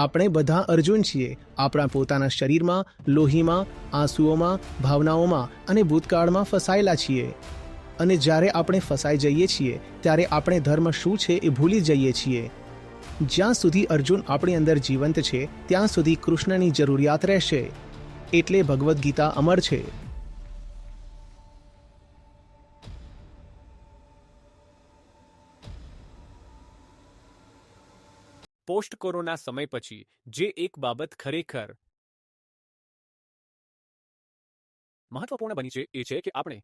આપણે બધા અર્જુન છીએ. આપણા પોતાના શરીરમાં, લોહીમાં, આંસુઓમાં, ભાવનાઓમાં અને ભૂતકાળમાં ફસાયેલા છીએ. અને જ્યારે આપણે ફસાઈ જઈએ છીએ, ત્યારે આપણે ધર્મ શું છે એ ભૂલી જઈએ છીએ. જ્યાં સુધી અર્જુન આપણી અંદર જીવંત છે, ત્યાં સુધી કૃષ્ણની જરૂરિયાત રહેશે. એટલે ભગવદ્ ગીતા અમર છે. પોસ્ટ કોરોના સમય પછી, જે એક બાબત ખરેખર મહત્વપૂર્ણ બની છે, એ છે કે આપણે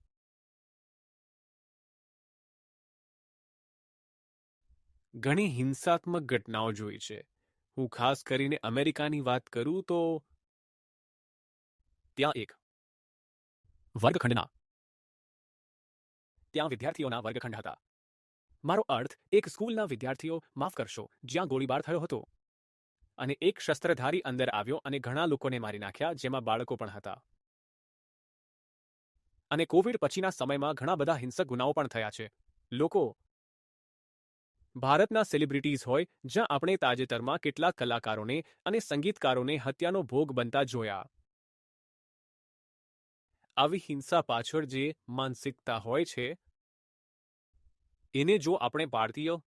ઘણી હિંસાત્મક ઘટનાઓ જોઈ છે. હું ખાસ કરીને અમેરિકાની વાત કરું તો ત્યાં એક વર્ગખંડના, ત્યાં વિદ્યાર્થીઓના વર્ગખંડ હતા. મારો અર્થ, એક સ્કૂલના વિદ્યાર્થીઓ માફ કરશો, જ્યાં ગોળીબાર થયો હતો. અને એક શસ્ત્રધારી અંદર આવ્યો અને ઘણા લોકોને મારી નાખ્યા, જેમાં બાળકો પણ હતા. અને કોવિડ પછીના સમયમાં ઘણા બધા હિંસક ગુનાઓ પણ થયા છે. લોકો ભારતના સેલિબ્રિટીઝ હોય, જ્યાં આપણે તાજેતરમાં કેટલાક કલાકારોને અને સંગીતકારોને હત્યાનો ભોગ બનતા જોયા. આવી હિંસા પાછળ જે માનસિકતા હોય છે એને જો આપણે ભારતીય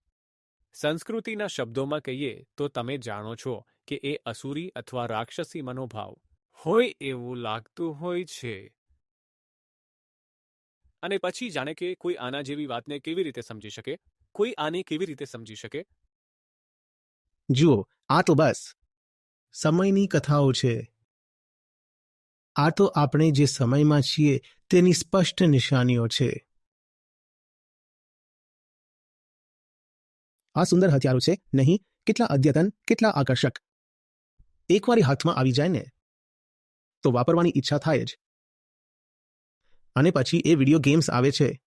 સંસ્કૃતિના શબ્દોમાં કહીએ, તો તમે જાણો છો કે એ અસુરી અથવા રાક્ષસી મનોભાવ હોય એવું લાગતું હોય છે. અને પછી જાણે કે કોઈ આના જેવી વાતને કેવી રીતે સમજી શકે? કોઈ આને કેવી રીતે સમજી શકે? જુઓ, આ તો બસ. સમયની કથાઓ છે. આ તો આપણે જે સમયમાં છીએ તેની સ્પષ્ટ નિશાનીઓ છે. આ સુંદર હથિયારો છે, નહીં, કેટલા અદ્યતન, કેટલા આકર્ષક. એકવાર હાથમાં આવી જાય ને, તો વાપરવાની ઈચ્છા થાય જ. અને પછી એ વીડિયો ગેમ્સ આવે છે.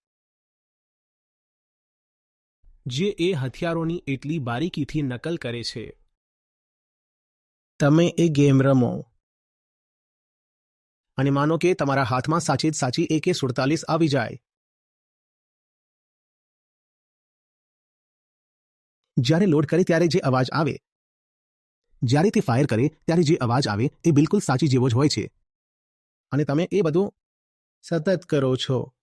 જે એ હથિયારોની એટલી બારીકીથી નકલ કરે છે. તમે એ ગેમ રમો. અને માનો કે તમારા હાથમાં સાચે જ સાચી એકે સુડતાલીસ આવી જાય. જ્યારે લોડ કરે ત્યારે જે અવાજ આવે, જ્યારે તે ફાયર કરે ત્યારે જે અવાજ આવે એ બિલકુલ સાચી જેવો જ હોય છે. અને તમે એ બધું સતત કરો છો.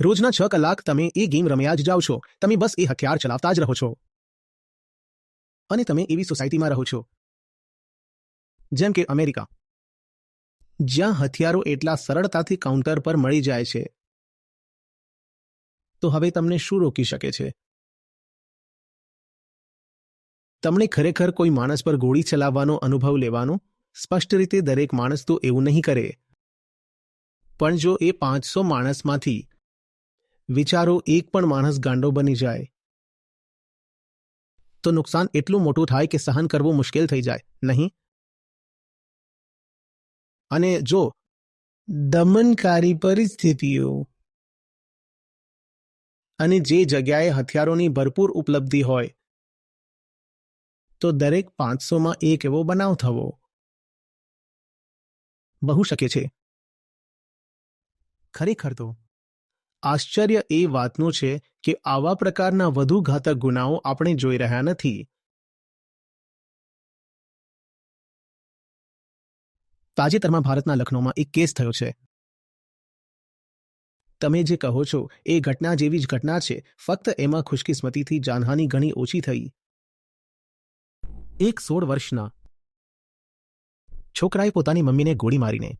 રોજના છ કલાક તમે એ ગેમ રમ્યા જ જાઓ છો. તમે બસ એ હથિયાર ચલાવતા જ રહો છો. અને તમે એવી સોસાયટીમાં રહો છો. જેમ કે અમેરિકા. જ્યાં હથિયારો એટલા સરળતાથી કાઉન્ટર પર મળી જાય છે. તો હવે તમને શું રોકી શકે છે? તમને ખરેખર કોઈ માણસ પર ગોળી ચલાવવાનો અનુભવ લેવાનો? સ્પષ્ટ રીતે દરેક માણસ તો એવું નહીં કરે. પણ જો એ પાંચસો માણસમાંથી વિચારો એક પણ માણસ ગાંડો બની જાય, તો નુકસાન એટલું મોટું થાય કે સહન કરવું મુશ્કેલ થઈ જાય, નહીં? અને જો દમનકારી પરિસ્થિતિઓ અને જે જગ્યાએ હથિયારોની ભરપૂર ઉપલબ્ધિ હોય તો દરેક પાંચસોમાં એક એવો બનાવ થવો. બહુ શકે છે. ખરેખર તો, આશ્ચર્ય એ વાતનું છે કે આવા પ્રકારના વધુ ઘાતક ગુનાઓ આપણે જોઈ રહ્યા નથી. તાજેતરમાં ભારતના લખનૌમાં એક કેસ થયો છે. તમે જે કહો છો, એ ઘટના જેવી જ ઘટના છે, ફક્ત એમાં ખુશકિસ્મતીથી જાનહાની ઘણી ઓછી થઈ. એક સોળ વર્ષના છોકરાએ પોતાની મમ્મીને ગોળી મારીને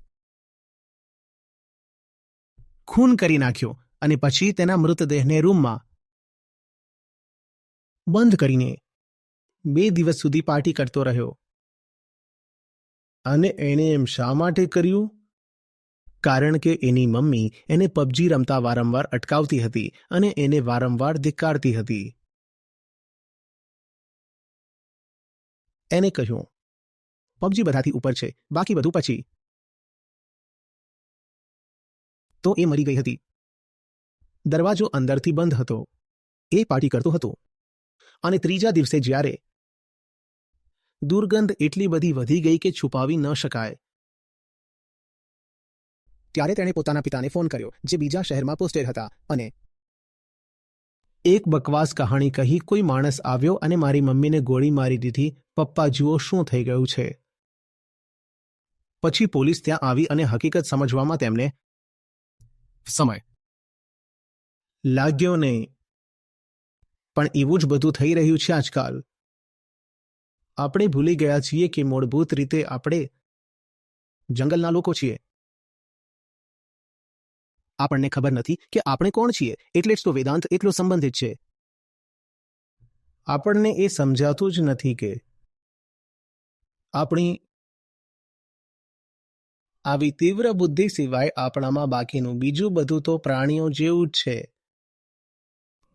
ખૂન કરી નાખ્યો અને પછી તેના મૃતદેહને રૂમમાં બંધ કરીને બે દિવસ સુધી પાર્ટી કરતો રહ્યો. અને એણે એમ શા માટે કર્યું? કારણ કે એની મમ્મી એને પબજી રમતા વારંવાર અટકાવતી હતી અને એને વારંવાર ધિક્કારતી હતી. એને કહ્યું પબજી બધાથી ઉપર છે, બાકી બધું પછી. તો એ મરી ગઈ હતી. દરવાજો અંદરથી બંધ હતો. એ પાર્ટી કરતો હતો. અને ત્રીજા દિવસે જ્યારે દુર્ગંધ એટલી બધી વધી ગઈ કે છુપાવી ન શકાય, ત્યારે તેણે પોતાના પિતાને ફોન કર્યો, જે બીજા શહેરમાં પોસ્ટેડ હતા અને એક બકવાસ કહાણી કહી કોઈ માણસ આવ્યો અને મારી મમ્મીને ગોળી મારી દીધી. પપ્પા, જુઓ શું થઈ ગયું છે. પછી પોલીસ ત્યાં આવી અને હકીકત સમજવામાં તેમને સમય લાગ્યો નહીં. પણ એવું જ બધું થઈ રહ્યું છે આજકાલ. આપણે ભૂલી ગયા છીએ કે મૂળભૂત રીતે આપણે જંગલના લોકો છીએ. આપણને ખબર નથી કે આપણે કોણ છીએ. એટલે જ તો વેદાંત એટલો સંબંધિત છે. આપણને એ સમજાતું જ નથી કે આપણી આવી તીવ્ર બુદ્ધિ સિવાય આપણામાં બાકીનું બીજું બધું તો પ્રાણીઓ જેવું જ છે.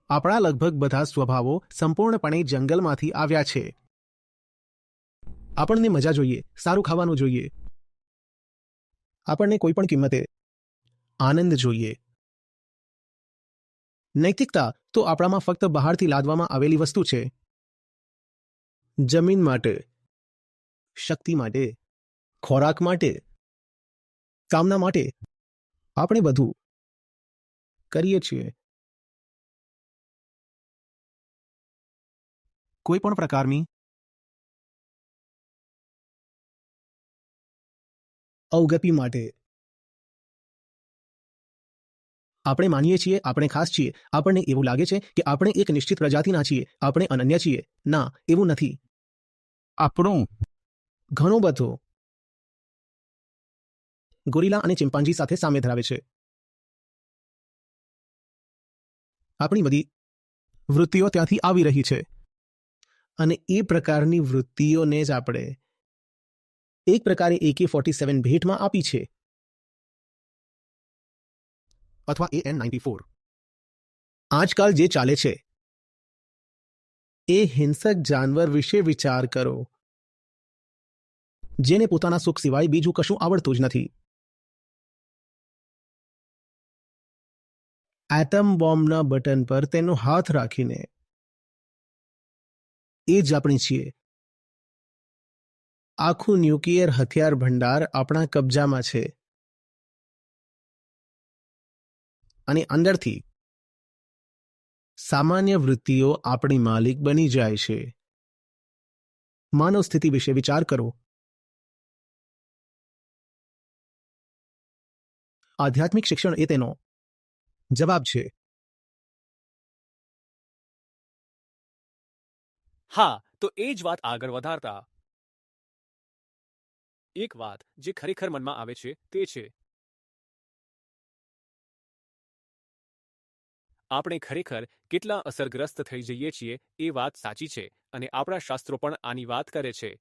આપણા લગભગ બધા સ્વભાવો સંપૂર્ણપણે જંગલમાંથી આવ્યા છે. આપણને મજા જોઈએ, સારું ખાવાનું જોઈએ. આપણને કોઈ પણ કિંમતે આનંદ જોઈએ. નૈતિકતા તો આપણામાં ફક્ત બહારથી લાદવામાં આવેલી વસ્તુ છે. જમીન માટે, શક્તિ માટે, ખોરાક માટે, કામના માટે આપણે બધું કરીએ છીએ. કોઈ પણ પ્રકારની અવગતિ માટે આપણે માનીએ છીએ આપણે ખાસ છીએ આપણને એવું લાગે છે કે આપણે એક નિશ્ચિત પ્રજાતિના છીએ આપણે અનન્ય છીએ. ના એવું નથી. આપણું. ઘણું બધું. ગોરિલા અને ચિમ્પાન્જી સાથે સામે ધરાવે છે. આપણી બધી વૃત્તિઓ ત્યાંથી આવી રહી છે. અને એ પ્રકારની વૃત્તિઓને જ આપણે એક પ્રકારે એકે ફોર્ટી સેવન ભેટમાં આપી છે. અથવા એ એન નાઇન્ટી ફોર આજકાલ જે ચાલે છે, એ હિંસક જાનવર વિશે વિચાર કરો. જેને પોતાના સુખ સિવાય બીજું કશું આવડતું જ નથી. એટમ બોમ્બના બટન પર તેનો હાથ રાખીને. એ જ આપણે છીએ. આખું ન્યુક્લિયર હથિયાર ભંડાર આપણા કબજામાં છે. અને અંદરથી. સામાન્ય વૃત્તિઓ આપણી માલિક બની જાય છે. માનવ સ્થિતિ વિશે વિચાર કરો. આધ્યાત્મિક શિક્ષણ એ તેનો જવાબ છે. હા, તો એ જ વાત આગળ વધારતા. એક વાત જે ખરેખર મનમાં આવે છે, તે છે. આપણે ખરેખર કેટલા અસરગ્રસ્ત થઈ જઈએ છીએ એ વાત સાચી છે અને આપણા શાસ્ત્રો પણ આની વાત કરે છે.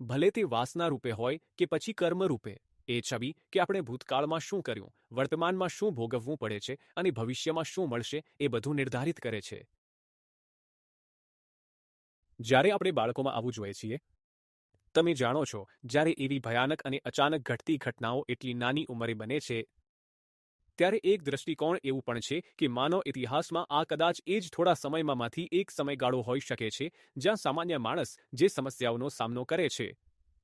ભલે તે વાસના રૂપે હોય કે પછી કર્મ રૂપે, એ છબી કે આપણે ભૂતકાળમાં શું કર્યું, વર્તમાનમાં શું ભોગવવું પડે છે અને ભવિષ્યમાં શું મળશે એ બધું નિર્ધારિત કરે છે. જ્યારે આપણે બાળકોમાં આવું જોઈએ છીએ, તમે જાણો છો, જ્યારે એવી ભયાનક અને અચાનક ઘટતી ઘટનાઓ એટલી નાની ઉંમરે બને છે ત્યારે એક દ્રષ્ટિકોણ એવું પણ છે કે માનવ ઇતિહાસમાં આ કદાચ એ જ થોડા સમયમાંથી એક સમયગાળો હોઈ શકે છે, જ્યાં સામાન્ય માણસ જે સમસ્યાઓનો સામનો કરે છે.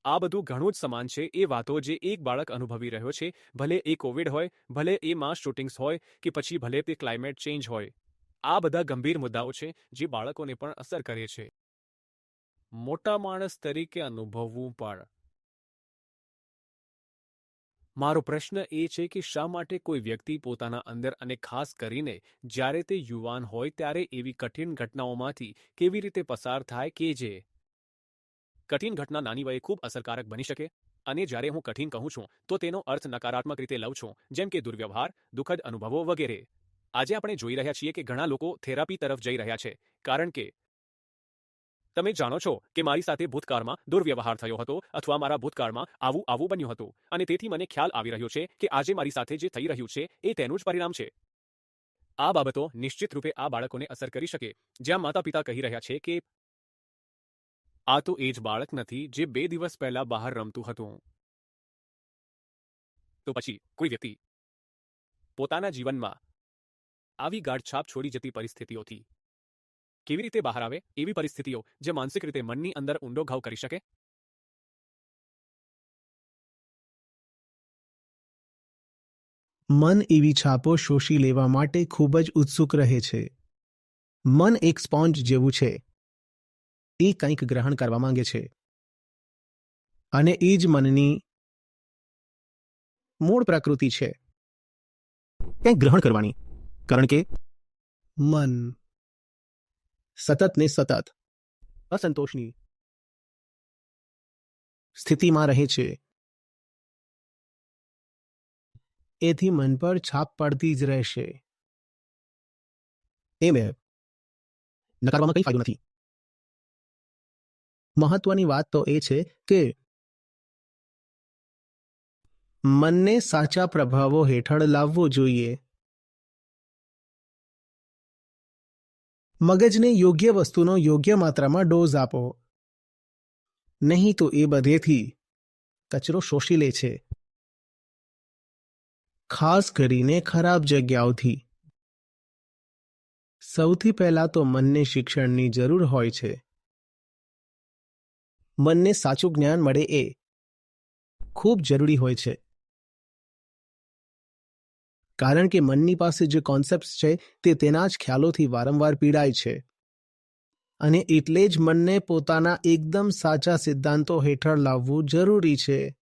આ બધું ઘણું જ સમાન છે એ વાતો જે એક બાળક અનુભવી રહ્યો છે, ભલે એ કોવિડ હોય, ભલે એ માસ શૂટિંગ્સ હોય, કે પછી ભલે તે ક્લાઇમેટ ચેન્જ હોય. આ બધા ગંભીર મુદ્દાઓ છે જે બાળકોને પણ અસર કરે છે. મોટા માણસ તરીકે અનુભવવું પણ મારો પ્રશ્ન એ છે કે શા માટે કોઈ વ્યક્તિ પોતાના અંદર અને ખાસ કરીને જ્યારે તે યુવાન હોય ત્યારે એવી કઠિન ઘટનાઓમાંથી કેવી રીતે પસાર થાય કે જે? કઠિન ઘટના નાની વયે ખૂબ અસરકારક બની શકે અને જ્યારે હું કઠિન કહું છું, તો તેનો અર્થ નકારાત્મક રીતે લઉં છું, જેમ કે દુર્વ્યવહાર, દુઃખદ અનુભવો વગેરે. આજે આપણે જોઈ રહ્યા છીએ કે ઘણા લોકો થેરાપી તરફ જઈ રહ્યા છે, કારણ કે તમે જાણો છો કે મારી સાથે ભૂતકાળમાં દુર્વ્યવહાર થયો હતો અથવા મારા ભૂતકાળમાં આવું આવું બન્યું હતું. અને તેથી મને ખ્યાલ આવી રહ્યો છે કે આજે મારી સાથે જે થઈ રહ્યું છે એ તેનું જ પરિણામ છે. આ બાબતો નિશ્ચિત રૂપે આ બાળકોને અસર કરી શકે. જ્યાં માતા પિતા કહી રહ્યા છે કે, આ તો એ જ બાળક નથી જે બે દિવસ પહેલા બહાર રમતું હતું. તો પછી કોઈ વ્યક્તિ પોતાના જીવનમાં આવી ગાઢછાપ છોડી જતી પરિસ્થિતિઓથી કેવી રીતે બહાર આવે? એવી પરિસ્થિતિઓ જે માનસિક રીતે મનની અંદર ઊંડો ઘાવ કરી શકે? મન એવી છાપો શોષી લેવા માટે ખૂબ જ ઉત્સુક રહે છે. મન એક સ્પોન્જ જેવું છે. એ કંઈક ગ્રહણ કરવા માંગે છે. અને એ જ મનની મૂળ પ્રકૃતિ છે. કંઈક ગ્રહણ કરવાની? કારણ કે મન સતત ને સતત. અસંતોષની સ્થિતિમાં રહે છે. એથી મન પર છાપ પડતી જ રહેશે. એ બે નકારવામાં કંઈ ફાયદો નથી. મહત્વની વાત તો એ છે કે મનને સાચા પ્રભાવો હેઠળ લાવવો જોઈએ. મગજને યોગ્ય વસ્તુનો યોગ્ય માત્રામાં ડોઝ આપો. નહીં તો એ બધેથી કચરો શોષી લે છે. ખાસ કરીને ખરાબ જગ્યાઓથી. સૌથી પહેલા તો મનને શિક્ષણની જરૂર હોય છે. મનને સાચું જ્ઞાન મળે એ ખૂબ જરૂરી હોય છે. કારણ કે મનની પાસે જે કોન્સેપ્ટ છે તે તેના જ ખ્યાલોથી વારંવાર પીડાય છે. અને એટલે જ મનને પોતાના એકદમ સાચા સિદ્ધાંતો હેઠળ લાવવું જરૂરી છે.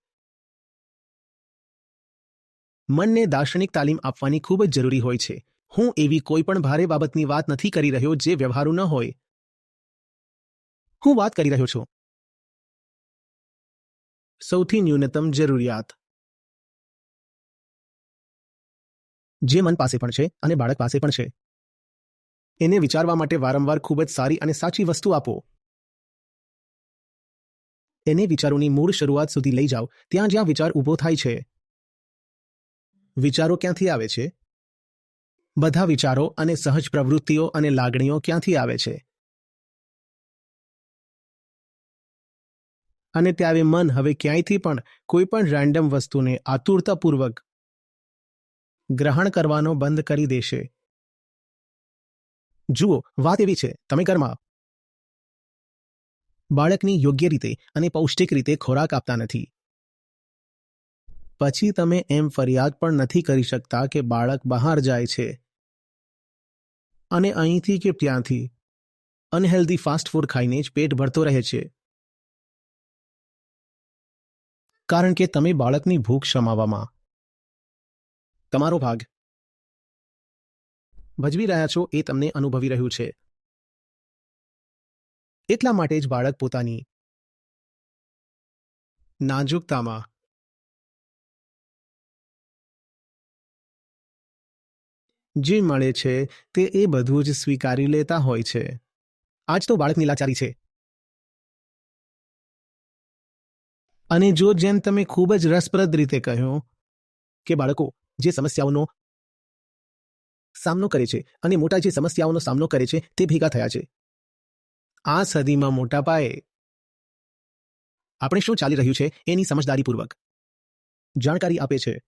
મનને દાર્શનિક તાલીમ આપવાની ખૂબ જ જરૂરી હોય છે. હું એવી કોઈ પણ ભારે બાબતની વાત નથી કરી રહ્યો જે વ્યવહારુ ન હોય. હું વાત કરી રહ્યો છું. સૌથી ન્યૂનતમ જરૂરિયાત. જે મન પાસે પણ છે અને બાળક પાસે પણ છે. એને વિચારવા માટે વારંવાર ખૂબ જ સારી અને સાચી વસ્તુ આપો. એને વિચારોની મૂળ શરૂઆત સુધી લઈ જાઓ, ત્યાં જ્યાં વિચાર ઊભો થાય છે. વિચારો ક્યાંથી આવે છે? બધા વિચારો અને સહજ પ્રવૃત્તિઓ અને લાગણીઓ ક્યાંથી આવે છે? અને ત્યારે મન હવે ક્યાંયથી પણ કોઈ પણ રેન્ડમ વસ્તુને આતુરતાપૂર્વક ગ્રહણ કરવાનો બંધ કરી દેશે. જુઓ, વાત એવી છે, તમે ઘરમાં બાળકની યોગ્ય રીતે અને પૌષ્ટિક રીતે ખોરાક આપતા નથી. પછી તમે એમ ફરિયાદ પણ નથી કરી શકતા કે બાળક બહાર જાય છે. અને અહીંથી કે ત્યાંથી. અનહેલ્ધી ફાસ્ટ ફૂડ ખાઈને જ પેટ ભરતો રહે છે. કારણ કે તમે બાળકની ભૂખ શમાવવામાં તમારો ભાગ. ભજવી રહ્યા છો એ તમને અનુભવી રહ્યું છે. એટલા માટે જ બાળક પોતાની નાજુકતામાં જે મળે છે તે એ બધું જ સ્વીકારી લેતા હોય છે. આજ તો બાળકની લાચારી છે. અને જો જેમ તમે ખૂબ જ રસપ્રદ રીતે કહ્યું કે બાળકો જે સમસ્યાઓનો સામનો કરે છે અને મોટા જે સમસ્યાઓનો સામનો કરે છે તે ભેગા થયા છે. આ સદીમાં મોટા પાયે આપણે શું ચાલી રહ્યું છે એની સમજદારીપૂર્વક જાણકારી આપે છે.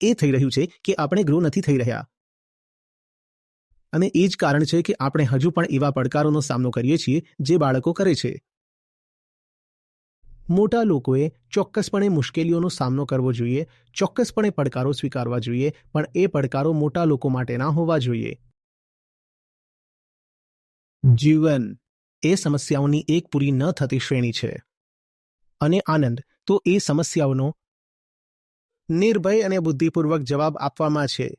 એ થઈ રહ્યું છે કે આપણે ગ્રો નથી થઈ રહ્યા. અને એ જ કારણ છે કે આપણે હજુ પણ એવા પડકારોનો સામનો કરીએ છીએ જે બાળકો કરે છે. મોટા લોકોએ ચોક્કસપણે મુશ્કેલીઓનો સામનો કરવો જોઈએ, ચોક્કસપણે પડકારો સ્વીકારવા જોઈએ, પણ એ પડકારો મોટા લોકો માટે ના હોવા જોઈએ. જીવન એ સમસ્યાઓની એક પૂરી ન થતી શ્રેણી છે. અને આનંદ તો એ સમસ્યાઓનો નિર્ભય અને બુદ્ધિપૂર્વક જવાબ આપવામાં છે.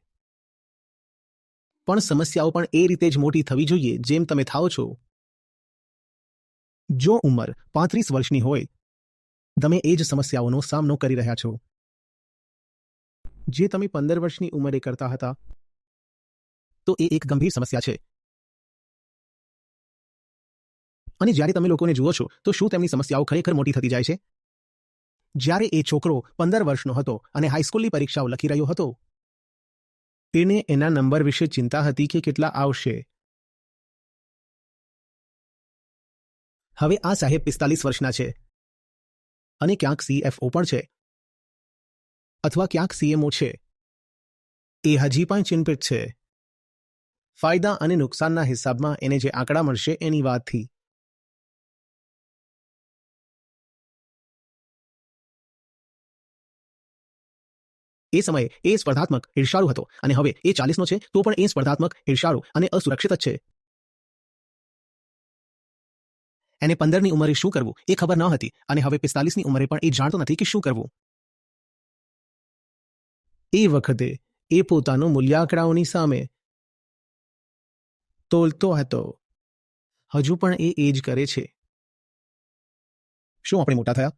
પણ સમસ્યાઓ પણ એ રીતે જ મોટી થવી જોઈએ જેમ તમે થાઓ છો. જો ઉંમર પાંત્રીસ વર્ષની હોય તમે એ જ સમસ્યાઓનો સામનો કરી રહ્યા છો. જે તમે પંદર વર્ષની ઉંમરે કરતા હતા, તો એ એક ગંભીર સમસ્યા છે. અને જ્યારે તમે લોકોને જુઓ છો, તો શું તેમની સમસ્યાઓ ખરેખર મોટી થતી જાય છે? જ્યારે એ છોકરો પંદર વર્ષનો હતો અને હાઈસ્કૂલની પરીક્ષાઓ લખી રહ્યો હતો, તેને એના નંબર વિશે ચિંતા હતી કે કેટલા આવશે. હવે આ સાહેબ પિસ્તાલીસ વર્ષના છે. અને ક્યાંક સીએફઓ પણ છે. અથવા ક્યાંક સીએમઓ છે. એ હજી પણ ચિંતિત છે. ફાયદા અને નુકસાનના હિસાબમાં એને જે આંકડા મળશે એની વાતથી એ સમયે એ સ્પર્ધાત્મક ઈર્ષાળુ હતો અને હવે એ ચાલીસનો છે, તો પણ એ સ્પર્ધાત્મક ઈર્ષાળુ અને અસુરક્ષિત જ છે. એને પંદરની ઉંમરે શું કરવું એ ખબર ન હતી અને હવે પિસ્તાલીસની ઉંમરે પણ એ જાણતો નથી કે શું કરવું. એ વખતે એ પોતાનું મૂલ્યાંકડાઓની સામે તોલતો હતો. હજુ પણ એ એ જ કરે છે. શું આપણે મોટા થયા?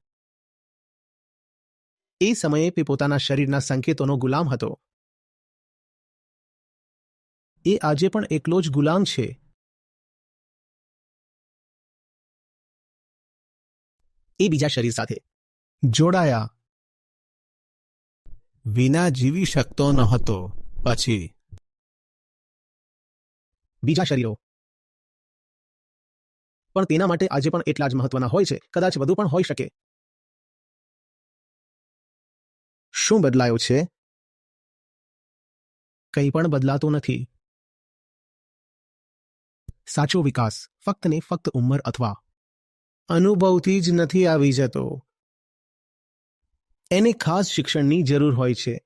એ સમયે તે પોતાના શરીરના સંકેતોનો ગુલામ હતો. એ આજે પણ એકલો જ ગુલામ છે. એ બીજા શરીર સાથે. જોડાયા. વિના જીવી શકતો ન હતો. પછી? બીજા શરીરો. પણ તેના માટે આજે પણ એટલા જ મહત્વના હોય છે. કદાચ વધુ પણ હોઈ શકે. શું બદલાયો છે? કંઈ પણ બદલાતું નથી. સાચો વિકાસ. ફક્ત ને ફક્ત ઉંમર અથવા અનુભવથી જ નથી આવી જતો. એને ખાસ શિક્ષણની જરૂર હોય છે.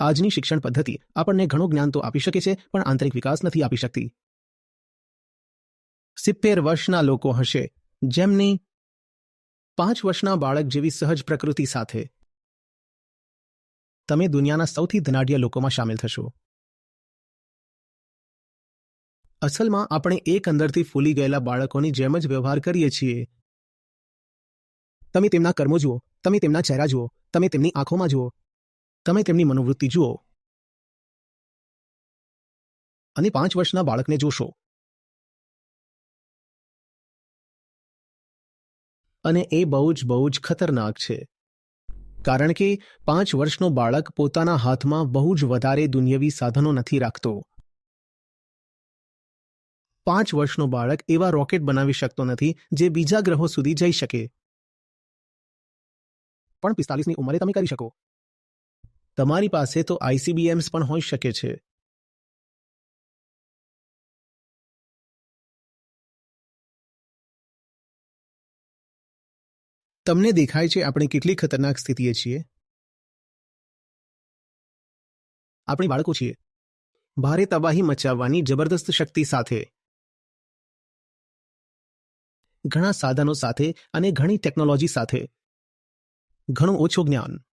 આજની શિક્ષણ પદ્ધતિ આપણને ઘણું જ્ઞાન તો આપી શકે છે, પણ આંતરિક વિકાસ નથી આપી શકતી. સિત્તેર વર્ષના લોકો હશે, જેમની પાંચ વર્ષના બાળક જેવી સહજ પ્રકૃતિ સાથે. તમે દુનિયાના સૌથી ધનાઢ્ય લોકોમાં સામેલ થશો. અસલમાં આપણે એક અંદરથી ફૂલી ગયેલા બાળકોની જેમ જ વ્યવહાર કરીએ છીએ. તમે તેમના કર્મો જુઓ, તમે તેમના ચહેરા જુઓ, તમે તેમની આંખોમાં જુઓ, તમે તેમની મનોવૃત્તિ જુઓ. અને પાંચ વર્ષના બાળકને જોશો. અને એ બહુ જ બહુ જ ખતરનાક છે. કારણ કે પાંચ વર્ષનો બાળક પોતાના હાથમાં બહુ જ વધારે દુનિયવી સાધનો નથી રાખતો. પાંચ વર્ષનો બાળક એવા રોકેટ બનાવી શકતો નથી જે બીજા ગ્રહો સુધી જઈ શકે. પણ પિસ્તાલીસની ઉંમરે તમે કરી શકો. તમારી પાસે તો આઈસીબીએમ્સ પણ હોઈ શકે છે. તમને દેખાય છે આપણે કેટલી ખતરનાક સ્થિતિએ છીએ. આપણે બાળકો છીએ. ભારે તબાહી મચાવવાની જબરદસ્ત શક્તિ સાથે. ઘણા સાધનો સાથે અને ઘણી ટેકનોલોજી સાથે. ઘણું ઓછું જ્ઞાન.